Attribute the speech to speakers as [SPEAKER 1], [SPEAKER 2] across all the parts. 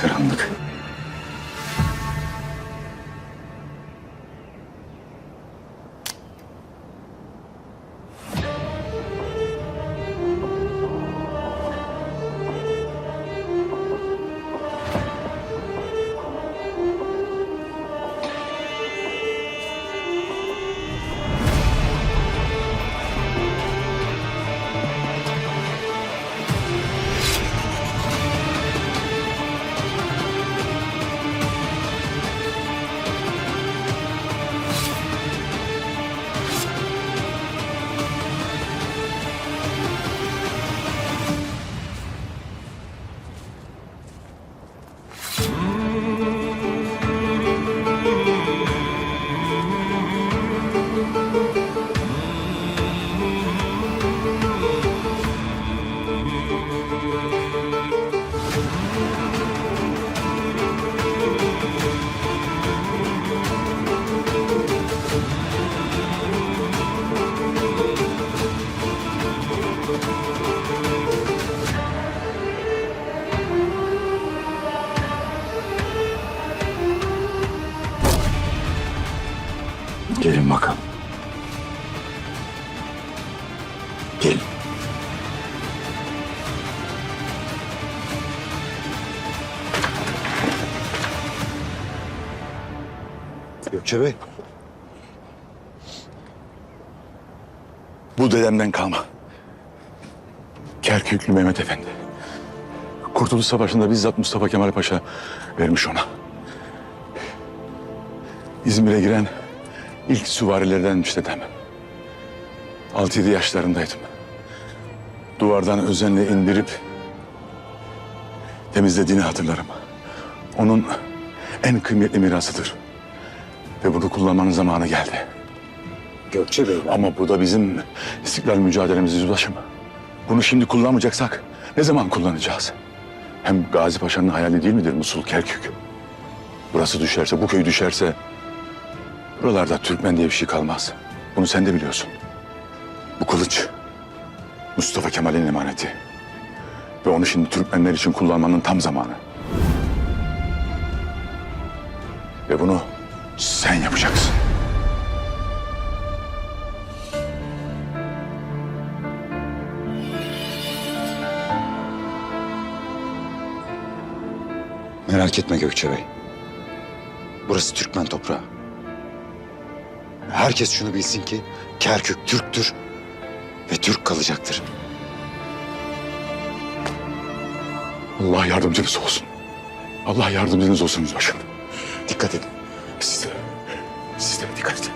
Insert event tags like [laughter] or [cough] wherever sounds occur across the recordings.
[SPEAKER 1] Karanlık.
[SPEAKER 2] Gökçe Bey.
[SPEAKER 1] Bu dedemden kalma. Kerküklü Mehmet Efendi. Kurtuluş Savaşı'nda bizzat Mustafa Kemal Paşa vermiş ona. İzmir'e giren ilk süvarilerdenmiş dedem. 6-7 yaşlarındaydım. Duvardan özenle indirip temizlediğini hatırlarım. Onun en kıymetli mirasıdır. Ve bunu kullanmanın zamanı geldi.
[SPEAKER 2] Gökçe Bey ben...
[SPEAKER 1] Ama bu da bizim istiklal mücadelemiz yüzbaşım. Bunu şimdi kullanmayacaksak ne zaman kullanacağız? Hem Gazi Paşa'nın hayali değil midir Musul Kerkük? Burası düşerse, bu köy düşerse... Buralarda Türkmen diye bir şey kalmaz. Bunu sen de biliyorsun. Bu kılıç Mustafa Kemal'in emaneti. Ve onu şimdi Türkmenler için kullanmanın tam zamanı. Ve bunu sen yapacaksın.
[SPEAKER 2] Merak etme Gökçe Bey. Burası Türkmen toprağı. Herkes şunu bilsin ki Kerkük Türktür ve Türk kalacaktır.
[SPEAKER 1] Allah yardımcınız olsun. Allah yardımcınız olsun yüzbaşım.
[SPEAKER 2] Dikkat edin.
[SPEAKER 1] Siz de, siz de dikkat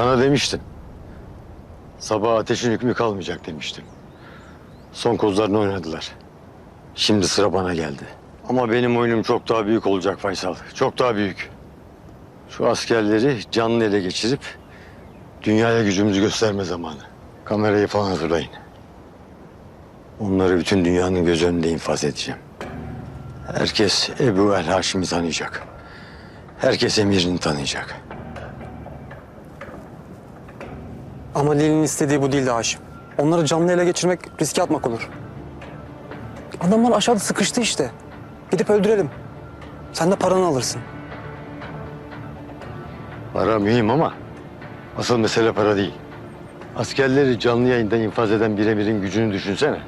[SPEAKER 3] Sana demiştim. Sabah ateşin hükmü kalmayacak demiştim. Son kozlarını oynadılar. Şimdi sıra bana geldi. Ama benim oyunum çok daha büyük olacak Faysal. Çok daha büyük. Şu askerleri canlı ele geçirip dünyaya gücümüzü gösterme zamanı. Kamerayı falan hazırlayın. Onları bütün dünyanın göz önünde infaz edeceğim. Herkes Ebu El Haşim'i tanıyacak. Herkes emirini tanıyacak.
[SPEAKER 4] Ama Lili'nin istediği bu değildi Haşim. Onları canlı ele geçirmek riske atmak olur. Adamlar aşağıda sıkıştı işte. Gidip öldürelim. Sen de paranı alırsın.
[SPEAKER 3] Para mühim ama asıl mesele para değil. Askerleri canlı yayında infaz eden bir emirin gücünü düşünsene.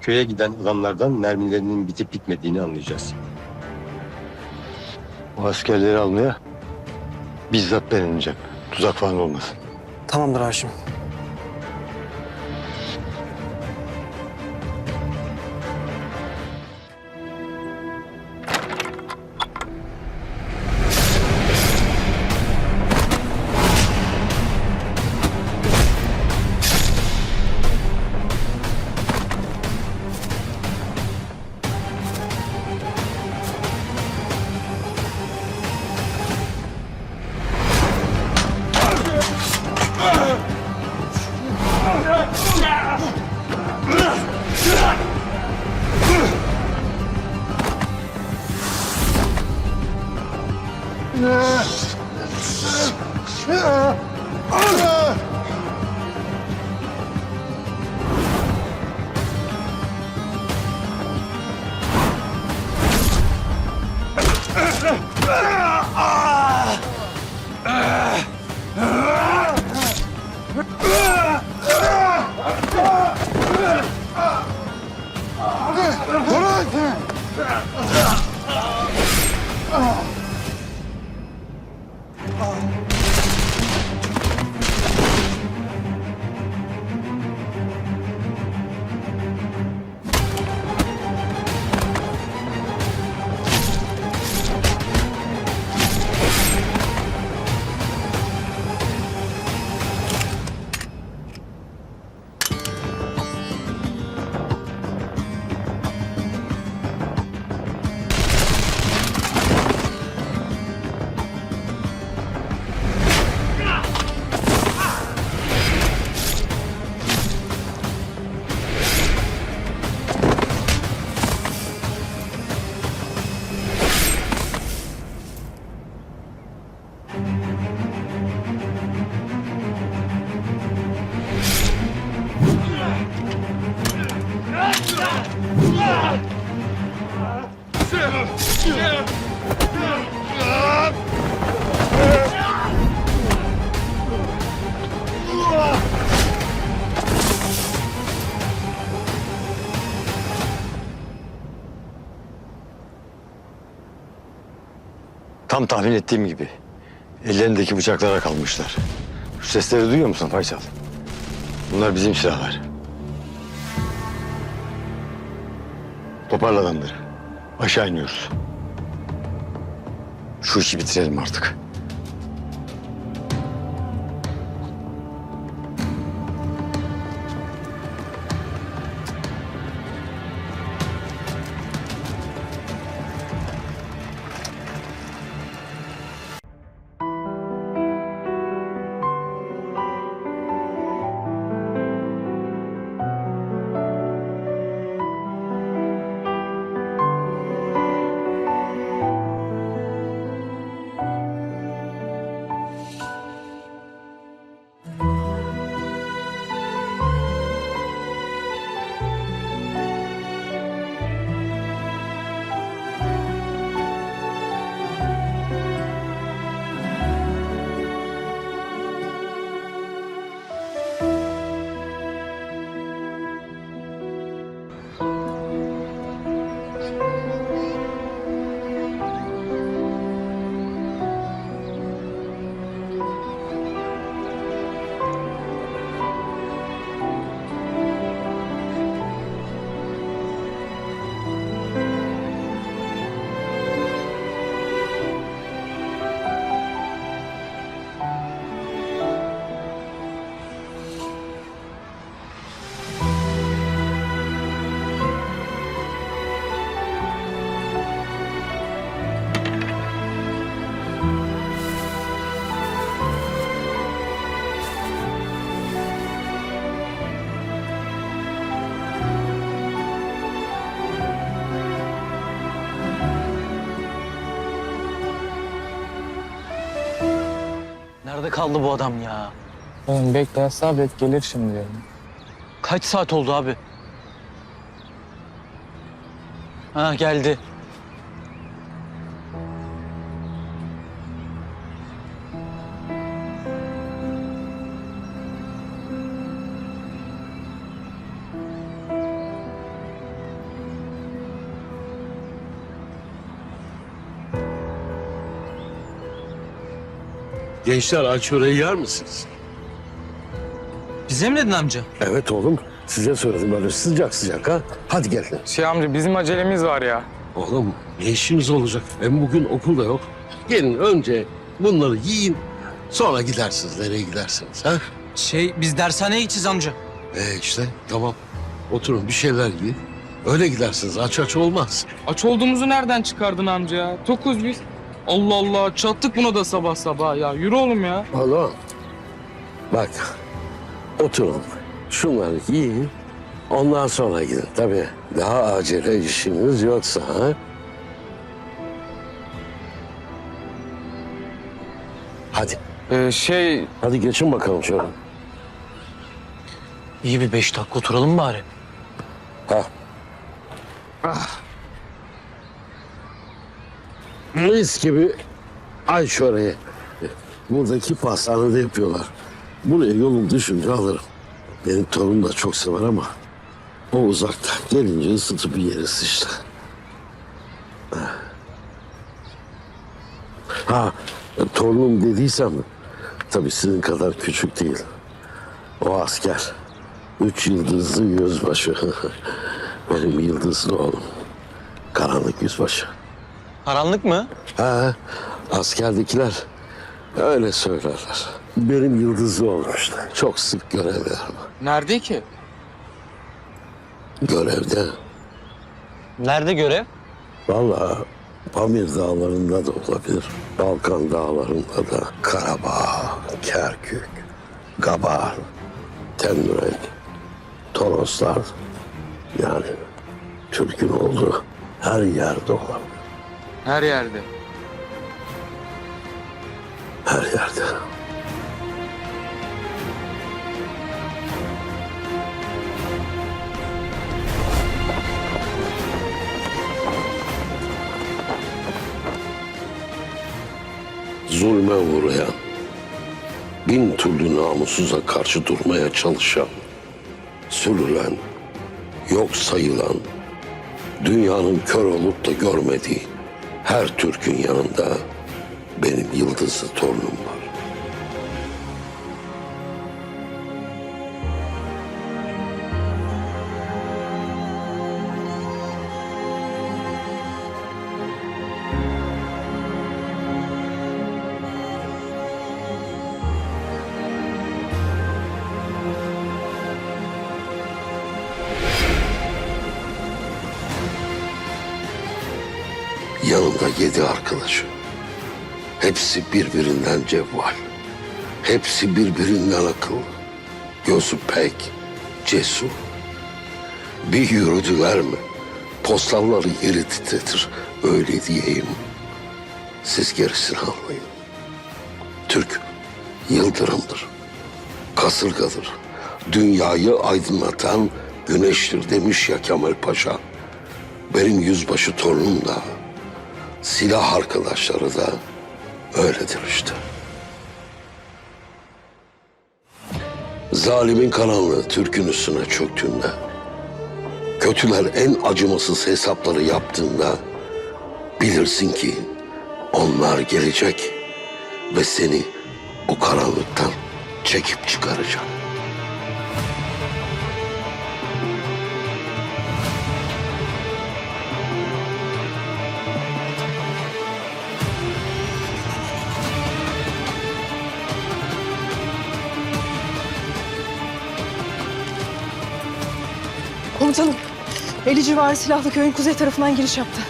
[SPEAKER 5] Köye giden adamlardan mermilerinin bitip bitmediğini anlayacağız.
[SPEAKER 3] O askerleri almaya bizzat ben ineceğim. Tuzak falan olmasın.
[SPEAKER 4] Tamamdır Haşim.
[SPEAKER 3] Tam tahmin ettiğim gibi. Ellerindeki bıçaklara kalmışlar. Şu sesleri duyuyor musun Faysal? Bunlar bizim silahlar. Toparla adamları. Aşağı iniyoruz. Şu işi bitirelim artık.
[SPEAKER 6] Kaldı bu adam ya?
[SPEAKER 7] Oğlum bekle sabret gelir şimdi.
[SPEAKER 6] Kaç saat oldu abi? Ha geldi.
[SPEAKER 8] Gençler aç orayı yer misiniz?
[SPEAKER 6] Bize mi dedin amca?
[SPEAKER 8] Evet oğlum. Size söyledim böyle sıcak sıcak ha. Hadi gelin.
[SPEAKER 7] Şey amca bizim acelemiz var ya.
[SPEAKER 8] Oğlum ne işiniz olacak? Hem bugün okul da yok. Gelin önce bunları yiyin. Sonra gidersiniz nereye gidersiniz ha?
[SPEAKER 6] Şey biz dershaneye gideceğiz amca.
[SPEAKER 8] E işte tamam. Oturun bir şeyler yiyin. Öyle gidersiniz aç aç olmaz.
[SPEAKER 7] Aç olduğumuzu nereden çıkardın amca ya? Tokuz biz. Allah Allah çattık buna da sabah sabah ya. Yürü oğlum ya.
[SPEAKER 8] Oğlum bak oturun. Şunları yiyin. Ondan sonra gidin. Tabii daha acele işiniz yoksa ha. Hadi.
[SPEAKER 7] Ee, şey
[SPEAKER 8] Hadi geçin bakalım şöyle.
[SPEAKER 6] İyi bir beş dakika oturalım bari.
[SPEAKER 8] Ha. Mis gibi ay şöreyi. Buradaki pastanede yapıyorlar. Buraya yolum düşünce alırım. Benim torun da çok sever ama o uzaktan gelince ısıtıp yeriz işte. Ha, torunum dediysem tabii sizin kadar küçük değil. O asker. Üç yıldızlı yüzbaşı. [laughs] Benim yıldızlı oğlum. Karanlık yüzbaşı.
[SPEAKER 6] Karanlık mı?
[SPEAKER 8] Ha, askerdekiler öyle söylerler. Benim yıldızlı oğlum işte. Çok sık görevler var.
[SPEAKER 7] nerede ki?
[SPEAKER 8] Görevde.
[SPEAKER 6] Nerede görev?
[SPEAKER 8] Vallahi Pamir dağlarında da olabilir. Balkan dağlarında da. Karabağ, Kerkük, Gabar, Temrek, Toroslar. Yani Türk'ün olduğu her yerde olabilir.
[SPEAKER 7] Her yerde.
[SPEAKER 8] Her yerde. Zulme uğrayan, bin türlü namussuza karşı durmaya çalışan, sürülen, yok sayılan, dünyanın kör olup da görmediği her Türk'ün yanında benim yıldızlı torunum var. Yedi arkadaşı. Hepsi birbirinden cevval. Hepsi birbirinden akıllı. Gözü pek, cesur. Bir yürüdüler mi? Postalları yeri titretir. Öyle diyeyim. Siz gerisini anlayın. Türk yıldırımdır. Kasırgadır. Dünyayı aydınlatan güneştir demiş ya Kemal Paşa. Benim yüzbaşı torunum da silah arkadaşları da öyledir işte. Zalimin karanlığı Türk'ün üstüne çöktüğünde, kötüler en acımasız hesapları yaptığında bilirsin ki onlar gelecek ve seni o karanlıktan çekip çıkaracak.
[SPEAKER 9] Komutanım, Eli civarı silahlı köyün kuzey tarafından giriş yaptı.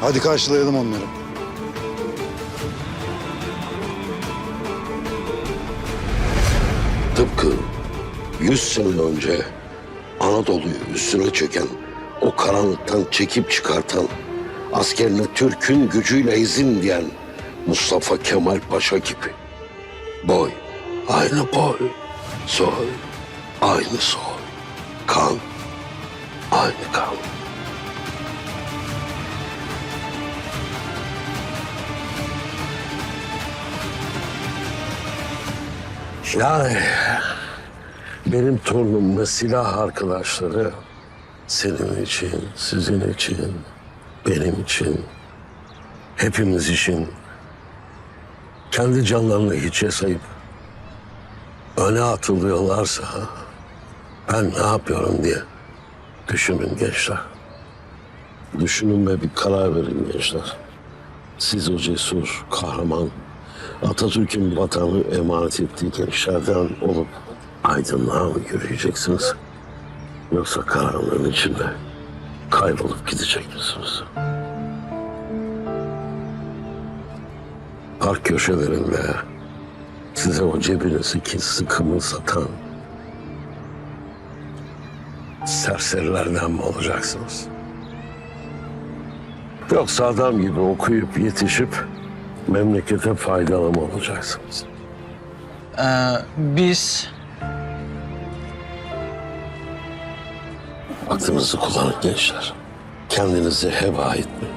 [SPEAKER 2] Hadi karşılayalım onları.
[SPEAKER 8] Tıpkı yüz sene önce Anadolu'yu üstüne çeken, o karanlıktan çekip çıkartan, askerine Türk'ün gücüyle ezin diyen Mustafa Kemal Paşa gibi. Boy, aynı boy, soy, aynı soy, kan, aynı kan. Yani benim torunum ve silah arkadaşları senin için, sizin için, benim için, hepimiz için kendi canlarını hiçe sayıp öne atılıyorlarsa ben ne yapıyorum diye düşünün gençler. Düşünün ve bir karar verin gençler. Siz o cesur, kahraman, Atatürk'ün vatanı emanet ettiği gençlerden olup aydınlığa mı yürüyeceksiniz? Yoksa karanlığın içinde kaybolup gidecek misiniz? Park köşelerinde size o cebinizdeki sıkımı satan serserilerden mi olacaksınız? Yoksa adam gibi okuyup yetişip memlekete faydalı mı olacaksınız?
[SPEAKER 6] Ee, biz
[SPEAKER 8] Aklınızı kullanın gençler. Kendinizi heba etmeyin.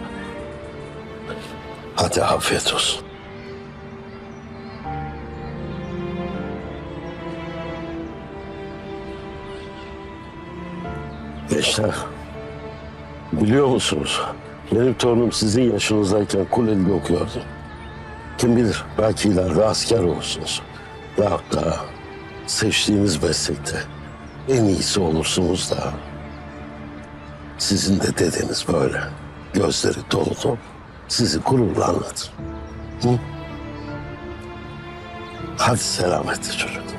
[SPEAKER 8] Hadi afiyet olsun. Gençler, biliyor musunuz? Benim torunum sizin yaşınızdayken Kuleli'de okuyordu. Kim bilir belki ileride asker olursunuz. Veyahut da seçtiğiniz meslekte en iyisi olursunuz da sizin de dedeniz böyle. Gözleri dolu dolu. Sizi gururla anlatır. Hı? Hadi selametle çocuk.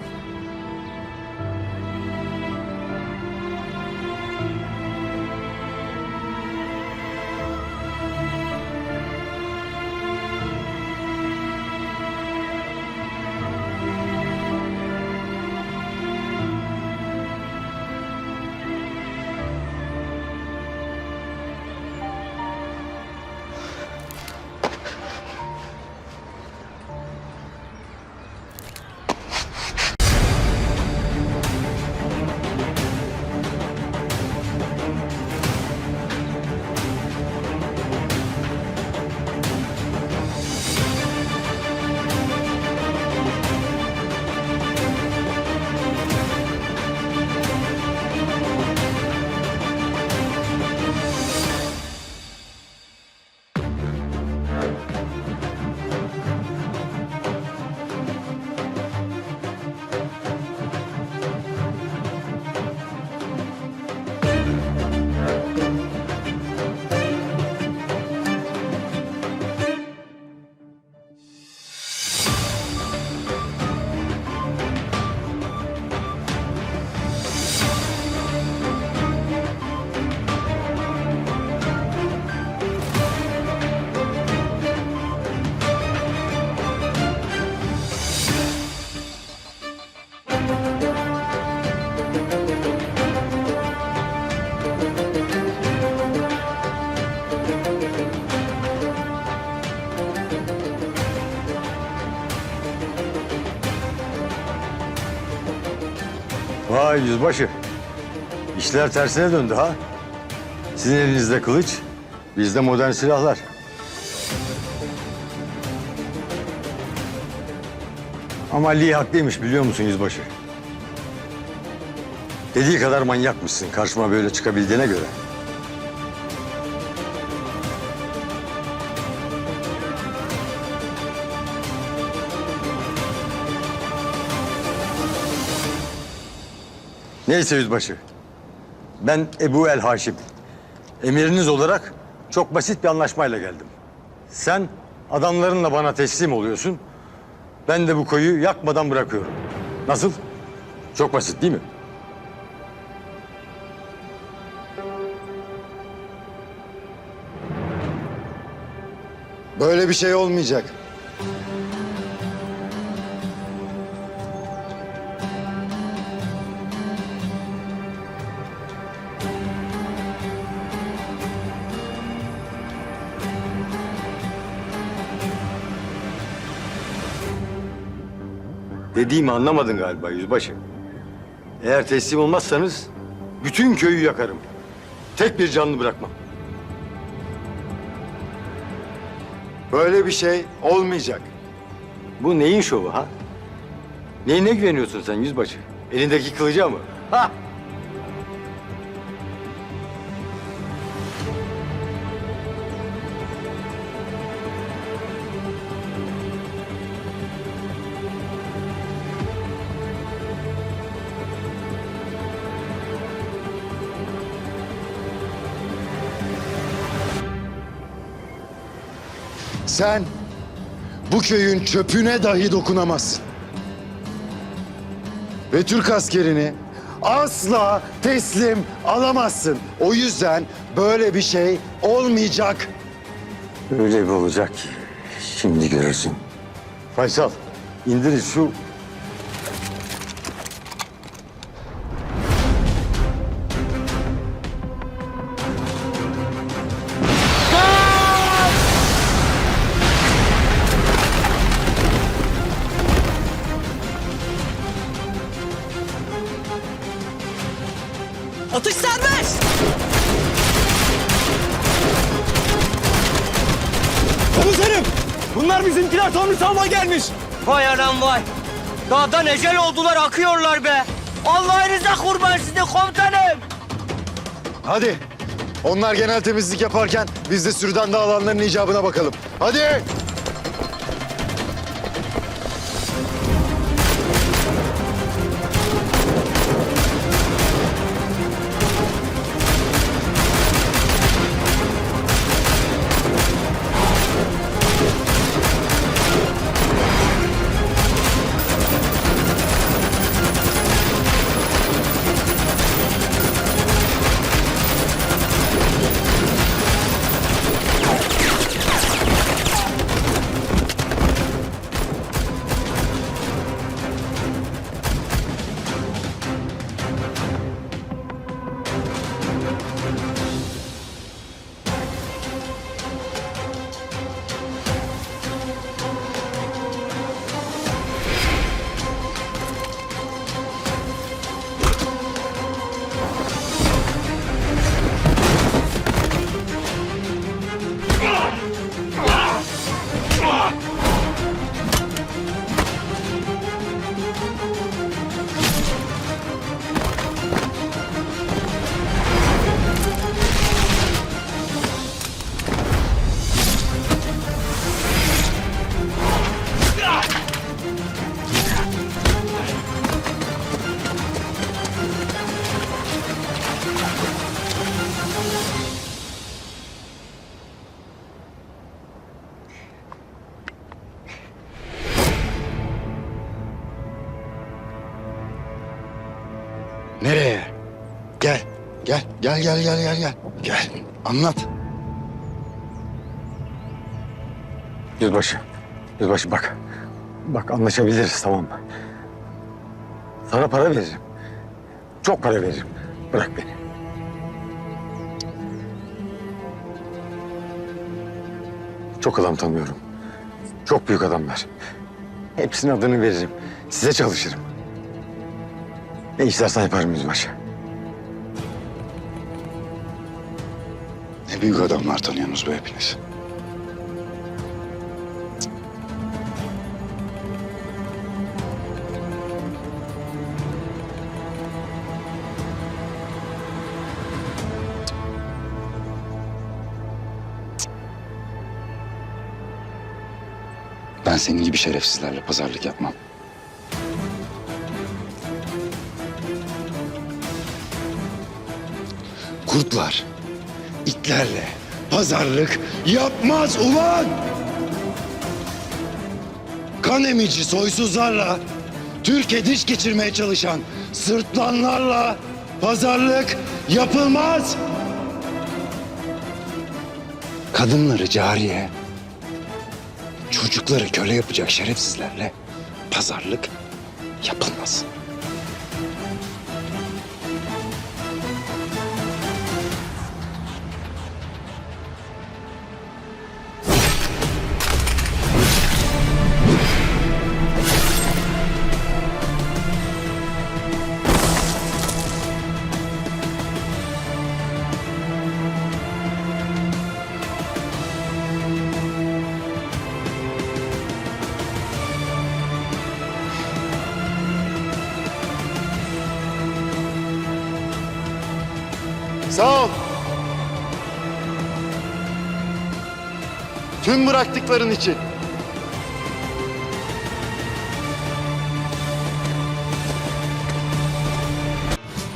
[SPEAKER 3] Yüzbaşı. İşler tersine döndü ha. Sizin elinizde kılıç, bizde modern silahlar. Ama Lee haklıymış biliyor musun yüzbaşı? Dediği kadar manyakmışsın karşıma böyle çıkabildiğine göre. Neyse yüzbaşı. Ben Ebu El Haşim. Emiriniz olarak çok basit bir anlaşmayla geldim. Sen adamlarınla bana teslim oluyorsun. Ben de bu koyu yakmadan bırakıyorum. Nasıl? Çok basit değil mi?
[SPEAKER 2] Böyle bir şey olmayacak.
[SPEAKER 3] Dediğimi anlamadın galiba yüzbaşı. Eğer teslim olmazsanız bütün köyü yakarım. Tek bir canlı bırakmam.
[SPEAKER 2] Böyle bir şey olmayacak.
[SPEAKER 3] Bu neyin şovu ha? Neyine güveniyorsun sen yüzbaşı? Elindeki kılıca mı? Ha?
[SPEAKER 2] Sen bu köyün çöpüne dahi dokunamazsın. Ve Türk askerini asla teslim alamazsın. O yüzden böyle bir şey olmayacak.
[SPEAKER 3] Öyle bir olacak ki şimdi görürsün. Faysal indir şu
[SPEAKER 6] Dağdan ecel oldular akıyorlar be. Allah'ınıza kurban sizi komutanım.
[SPEAKER 2] Hadi. Onlar genel temizlik yaparken biz de sürüden dağılanların icabına bakalım. Hadi. Nereye? Gel. Gel. Gel gel gel gel gel. Gel. Anlat.
[SPEAKER 3] Yüzbaşı. Yüzbaşı bak. Bak anlaşabiliriz tamam mı? Sana para veririm. Çok para veririm. Bırak beni. Çok adam tanıyorum. Çok büyük adamlar. Hepsinin adını veririm. Size çalışırım. Ne istersen yaparım yüzbaşı.
[SPEAKER 2] Ne büyük adamlar tanıyorsunuz be hepiniz. Ben senin gibi şerefsizlerle pazarlık yapmam. Kurtlar itlerle pazarlık yapmaz ulan! Kan emici soysuzlarla, Türkiye diş geçirmeye çalışan sırtlanlarla pazarlık yapılmaz! Kadınları cariye, çocukları köle yapacak şerefsizlerle pazarlık yapılmaz. Tüm bıraktıkların için.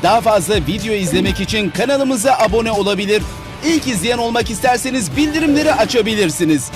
[SPEAKER 10] Daha fazla video izlemek için kanalımıza abone olabilir. İlk izleyen olmak isterseniz bildirimleri açabilirsiniz.